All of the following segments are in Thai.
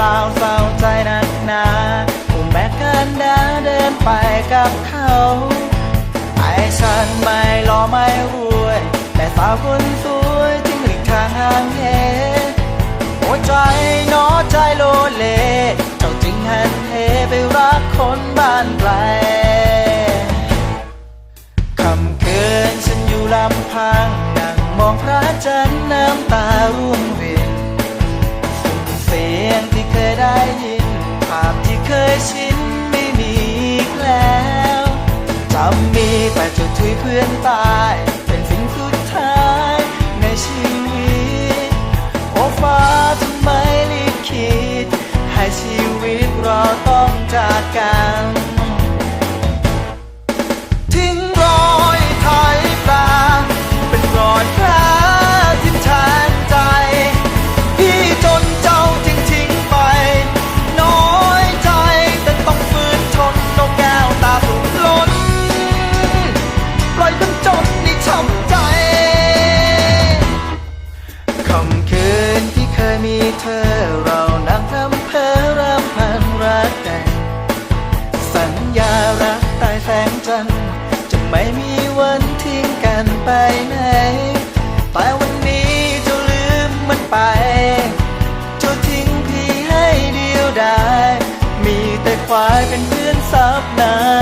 ล่าเศร้าใจหนักหนาผมแบกกันดาเดินไปกับเขา ไอ้ฉันไม่หล่อไม่รวย แต่สาวคนสวยจึงหลีกทางห่างเหหัวใจหนอใจโลเล เจ้าจึงหันเหไปรักคนบ้านไกลคำคืนฉันอยู่ลำพังนั่งมองพระจันทร์น้ำตาร่วงรินสุ่มเสียงที่เคยได้ยิน ภาพที่เคยชินไม่มีอีกแล้วจำมีแต่จุดทุยเพื่อนตาย เป็นสิ่งสุดท้ายในชีวิต โอ้ฟ้าทำไมลิขิด ให้ชีวิตเราต้องจากกัน ยมีเธอเรานั่งรำเพอรำพันรักกัน สัญญารักใต้แสงจันทร์จะไม่มีวันทิ้งกันไปไหน แต่วันนี้จะลืมมันไปจะทิ้งพี่ให้เดียวดาย มีแต่ควายเป็นเพื่อนซับน้ำตาทิ้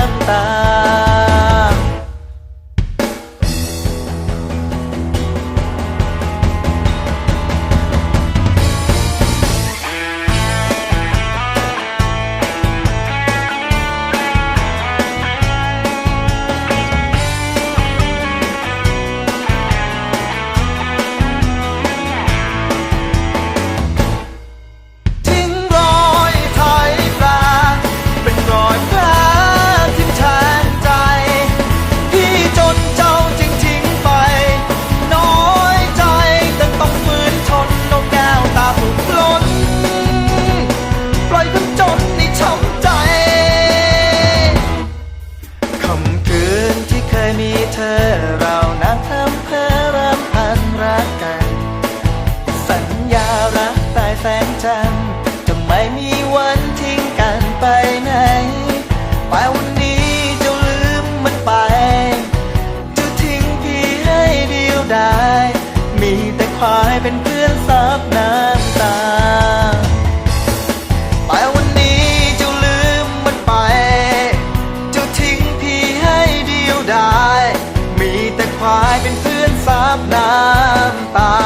แสงจันทร์จะไม่มีวันทิ้งกันไปไหนแต่วันนี้จะลืมมันไป จะทิ้งพี่ให้เดียวดายมีแต่ควายเป็นเพื่อนซับน้ำตาแต่วันนี้จะลืมมันไป จะทิ้งพี่ให้เดียวดายมีแต่ควายเป็นเพื่อนซับน้ำตา